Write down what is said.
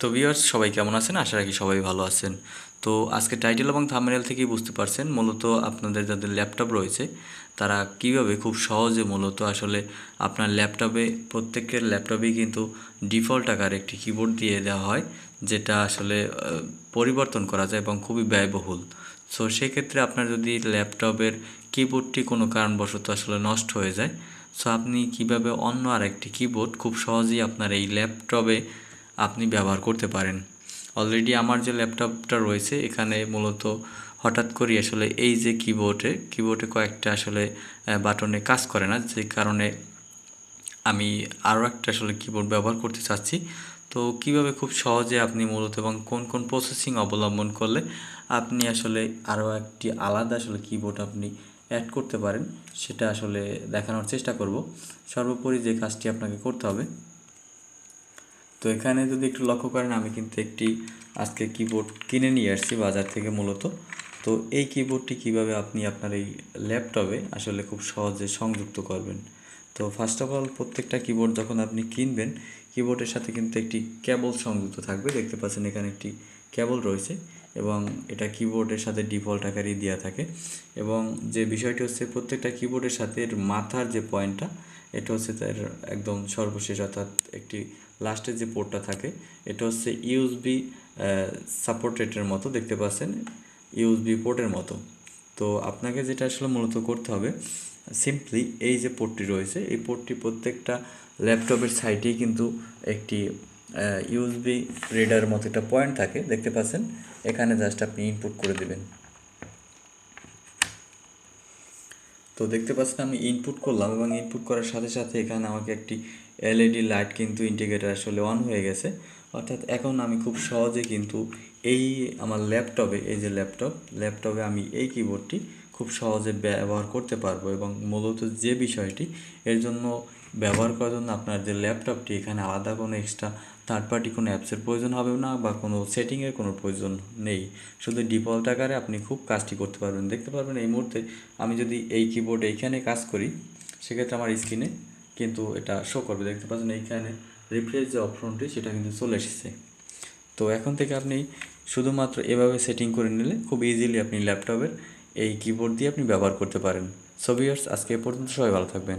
তো ভিউয়ার্স সবাই কেমন আছেন? আশা রাখি সবাই ভালো আছেন। তো আজকে টাইটেল এবং থাম্বনেল থেকেই বুঝতে পারছেন, মূলত আপনাদের যাদের ল্যাপটপ রয়েছে, তারা কীভাবে খুব সহজে মূলত আসলে আপনার ল্যাপটপে প্রত্যেকের ল্যাপটপেই কিন্তু ডিফল্ট আকার একটি কিবোর্ড দিয়ে দেওয়া হয়, যেটা আসলে পরিবর্তন করা যায় এবং খুবই ব্যয়বহুল। সো সেক্ষেত্রে আপনার যদি ল্যাপটপের কিবোর্ডটি কোনো কারণবশত আসলে নষ্ট হয়ে যায় সো আপনি কীভাবে অন্য আরেকটি কিবোর্ড খুব সহজেই আপনার এই ল্যাপটপে আপনি ব্যবহার করতে পারেন। অলরেডি আমার যে ল্যাপটপটা রয়েছে, এখানে মূলত হঠাৎ করে আসলে এই যে কিবোর্ডে কিবোর্ডে কয়েকটা আসলে বাটনে কাজ করে না, যে কারণে আমি আরও একটা আসলে কিবোর্ড ব্যবহার করতে চাচ্ছি। তো কীভাবে খুব সহজে আপনি মূলত এবং কোন কোন প্রসেসিং অবলম্বন করলে আপনি আসলে আরও একটি আলাদা আসলে কিবোর্ড আপনি অ্যাড করতে পারেন, সেটা আসলে দেখানোর চেষ্টা করব। সর্বোপরি যে কাজটি আপনাকে করতে হবে তো এখানে যদি একটু লক্ষ্য করেন, আমি কিন্তু একটি আজকে কিবোর্ড কিনে নিয়ে আসছি বাজার থেকে মূলত। তো এই কিবোর্ডটি কীভাবে আপনি আপনার এই ল্যাপটপে আসলে খুব সহজে সংযুক্ত করবেন? তো ফার্স্ট অফ অল প্রত্যেকটা কিবোর্ড যখন আপনি কিনবেন কিবোর্ডের সাথে কিন্তু একটি ক্যাবল সংযুক্ত থাকবে। দেখতে পাচ্ছেন এখানে একটি ক্যাবল রয়েছে এবং এটা কিবোর্ডের সাথে ডিফল্ট আকারই দেওয়া থাকে। এবং যে বিষয়টি হচ্ছে, প্রত্যেকটা কিবোর্ডের সাথে এর মাথার যে পয়েন্টটা এটা হচ্ছে তার একদম সর্বশেষ অর্থাৎ একটি লাস্টের যে পোর্টটা থাকে, এটা হচ্ছে ইউএসবি সাপোর্টেটের মতো, দেখতে পাচ্ছেন? ইউএসবি পোর্টের মতো। তো আপনাকে যেটা আসলে মূলত করতে হবে সিম্পলি এই যে পোর্টটি রয়েছে, এই পোর্টটি প্রত্যেকটা ল্যাপটপের সাইডেই কিন্তু একটি ইউএসবি রিডার মতো একটা পয়েন্ট থাকে, দেখতে পাচ্ছেন? এখানে জাস্ট আপনি ইনপুট করে দেবেন। তো দেখতে পাচ্ছেন আমি ইনপুট করলাম এবং ইনপুট করার সাথে সাথে এখানে আমাকে একটি এলইডি লাইট কিন্তু ইন্ডিকেটার আসলে অন হয়ে গেছে। অর্থাৎ এখন আমি খুব সহজে কিন্তু এই আমার ল্যাপটপে এই যে ল্যাপটপ ল্যাপটপে আমি এই কিবোর্ডটি খুব সহজে ব্যবহার করতে পারব এবং মূলত যে বিষয়টি, এর জন্য ব্যবহার করার জন্য আপনার যে ল্যাপটপটি, এখানে আলাদা কোনো এক্সট্রা থার্ড পার্টি কোনো অ্যাপসের প্রয়োজন হবে না বা কোনো সেটিংয়ের কোনো প্রয়োজন নেই। শুধু ডিফল্ট আকারে আপনি খুব কাজটি করতে পারবেন। দেখতে পারবেন এই মুহূর্তে আমি যদি এই কিবোর্ড এইখানে কাজ করি, সেক্ষেত্রে আমার স্ক্রিনে কিন্তু এটা শো করবে। দেখতে পাচ্ছেন এইখানে রিফ্রেশ যে অপশনটি সেটা কিন্তু চলে এসেছে। তো এখন থেকে আপনি শুধুমাত্র এভাবে সেটিং করে নিলে খুব ইজিলি আপনি ল্যাপটপের এই কিবোর্ড দিয়ে আপনি ব্যবহার করতে পারেন। সো ভিউয়ার্স আজকে এ পর্যন্ত সবাই ভালো থাকবেন।